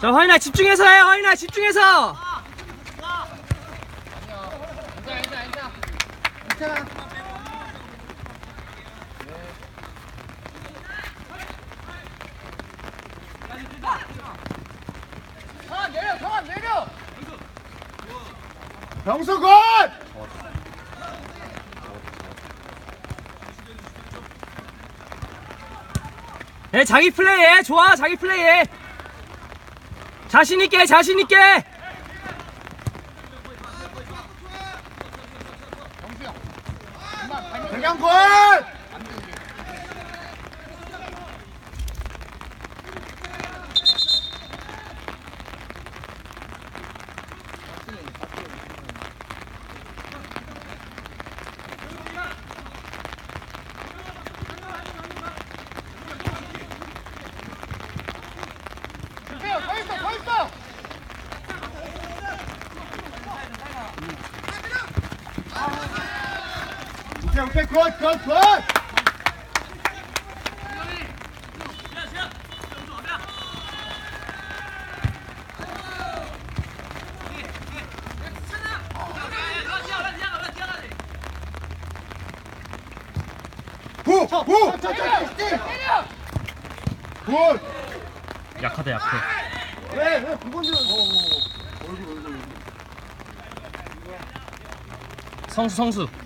자, 화인아 집중해서 해, 화인아 집중해서. 병수 굿! 네, 자기 플레이해. 좋아, 자기 플레이해. 자신 있게, 자신 있게. 굿! 오케이 오 굿굿 굿! 구! 구! 굿! 약하다, 약해. 왜? 왜 9번 줄 성수, 성수.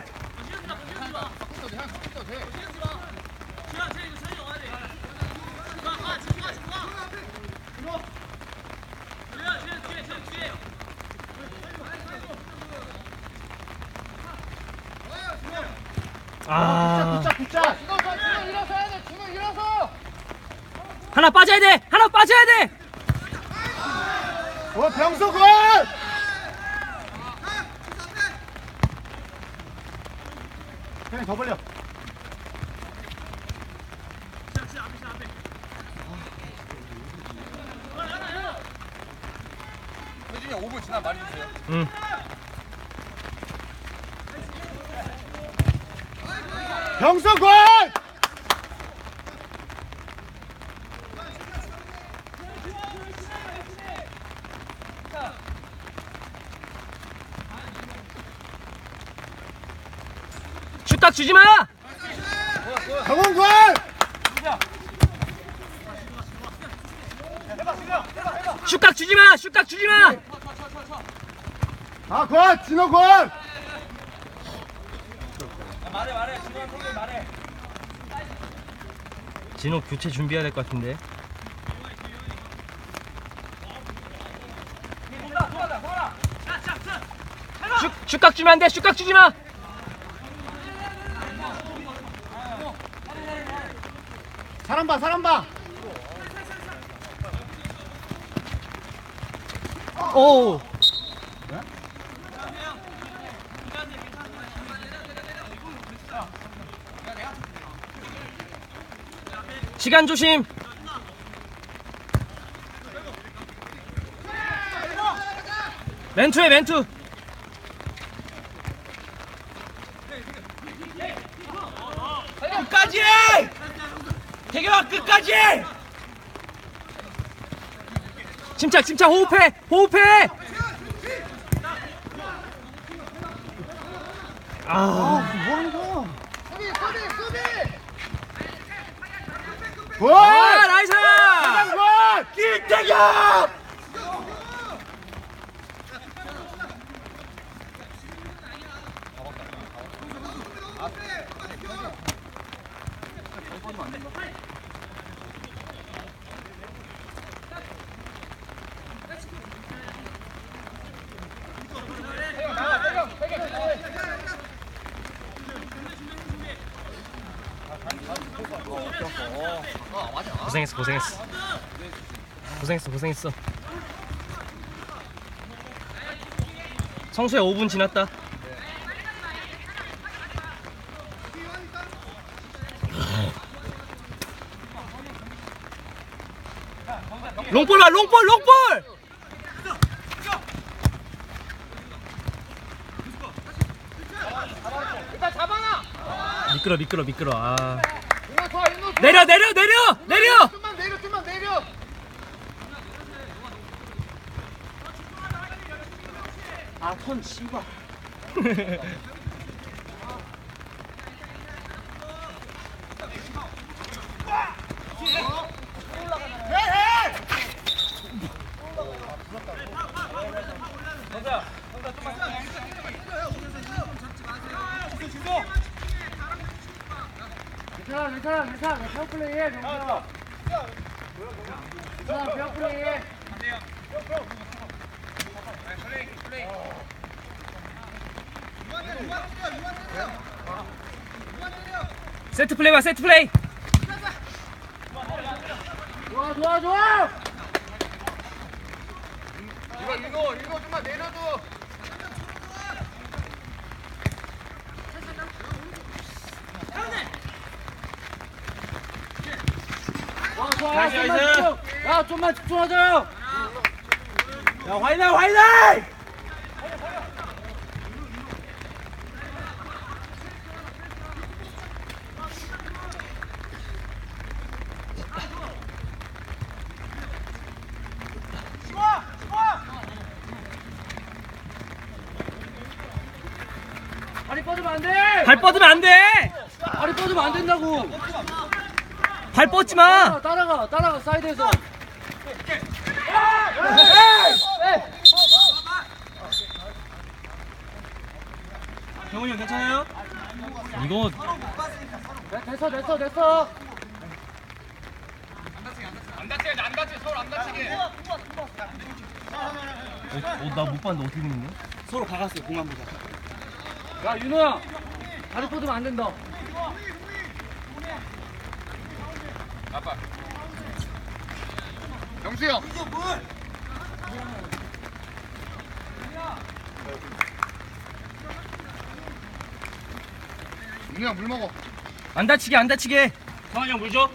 아, 붙자 붙자 준호 저 준호 일어서 해야 돼 준호 일어서 하나 빠져야 돼! 하나 빠져야 돼! 어 굿! 그냥 더 벌려 혜진이 5분 지나 말해주세요 응. 굿! 슛딱 주지 마! 굿! 슛각 주지 마! 슛각 주지 마! 아, 굿! 진호 굿! 말해 말해 준호한테 말해 진호 교체 준비해야 될 것 같은데. 슛, 슛각 주면 안 돼! 슛각 주지 마! 사람 봐, 사람 봐! 오! 시간 조심! 멘투해 멘투! 끝까지! 대경아 끝까지! 침착 침착 호흡해 호흡해 아뭐 하는 거야? 수비 수비 수비 굿! 아, 나이스 굿! 김태경 고생했어 고생했어. 고생했어 고생했어. 성수야 5분 지났다. 롱볼 와 롱볼 롱볼! 미끄러 미끄러 미끄러. 아 내려 내려 내려 내려! 좀만 내려 좀만 내려! 아턴 씨발 괜찮아 괜찮아 페어 플레이해 정수야 괜찮아 페어 플레이해 세트 플레이 와 세트 플레이. 좋아 좋아 좋아! 이거 이거 이거 좀만 내려줘 좋아 나이스, 좀만 나이스. 집중 야 좀만 집중하자. 야 화이팅 화이팅! 다리 뻗으면 안돼! 발 뻗으면 안돼! 다리 뻗으면 안 된다고 발 뻗지 마. 따라가 따라가 따라가 사이드에서. 병훈이 형 괜찮아요? 이거 야, 됐어 됐어 됐어. 안 다치게 안 다치게 서울 안 다치게 어, 나못 봤는데 어떻게 됐냐? 서로 박았어 공만 보자 야 윤호야. 다리 뻗으면 안 된다 아빠. 영수 형. 윤호 형물 먹어. 안 다치게 안 다치게. 성환이 형물 줘?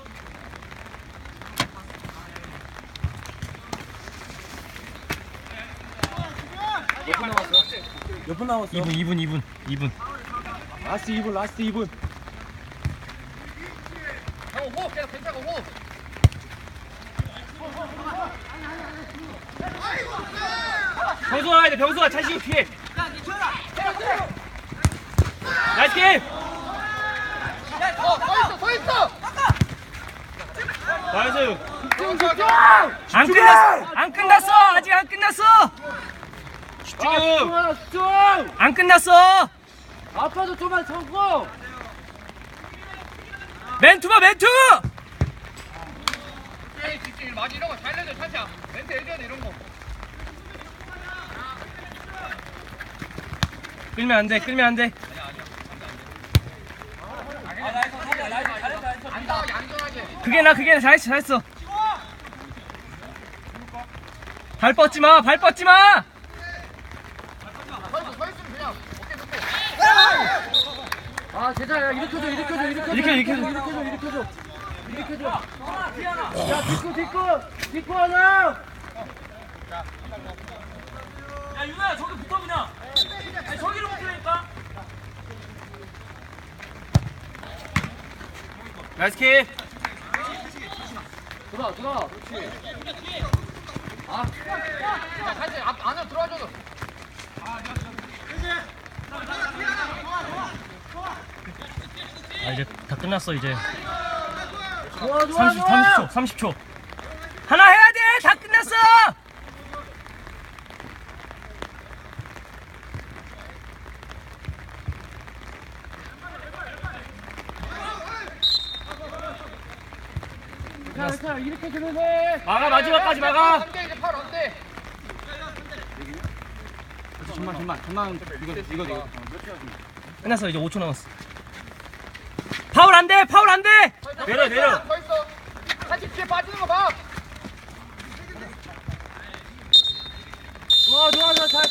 몇 분 남았어? 2분 2분 2분 2분. 라스트 2분 라스트 2분 형 호흡 계속 괜찮고 호흡. 병수가 가야 돼 병수가. 자신이 뒤에 나이스 게임. 어, 서 있어, 서 있어! 나이스. 안 끝났어 안 끝났어. 아직 안 끝났어. 아, 집중. 안 끝났어. 아파도 좀만 참고 멘투가 멘투. 멘트 해줘야 돼. 끌면 끌면 안전하게, 안전하게. 그게 나 그게 나 잘했어 잘했어 발 뻗지 뻗지 마 그냥. 오케이, 오케이. 아 제자야 일으켜줘 일으켜줘 일으켜줘 일으켜, 일으켜. 일으켜줘 일으켜줘 일으켜줘 야 뒷구 뒷구 뒷구 하나 야 유나야 저기 붙어 그냥 아니 저기로 붙으니까 나이스 킥 들어와 들어와 그렇지 아 야, 찬차, 앞, 안으로 들어와줘도. 아 이제 다 끝났어 이제. 좋아 좋아 30, 좋아. 30초 30초. 하나 해야 돼 다 끝났어! 괜찮아 괜찮아. 일으켜주면 돼 막아 마지막까지 막아. 안 돼, 이제 팔 안 돼. 잠만 잠만 잠만 이거 이거 이거. 끝났어 이제 5초 남았어 파울 안 돼! 파울 안 돼! 내려, 내려. 서 있어. 같이 뒤에 빠지는 거 봐. 좋아, 좋아, 좋아. 잘.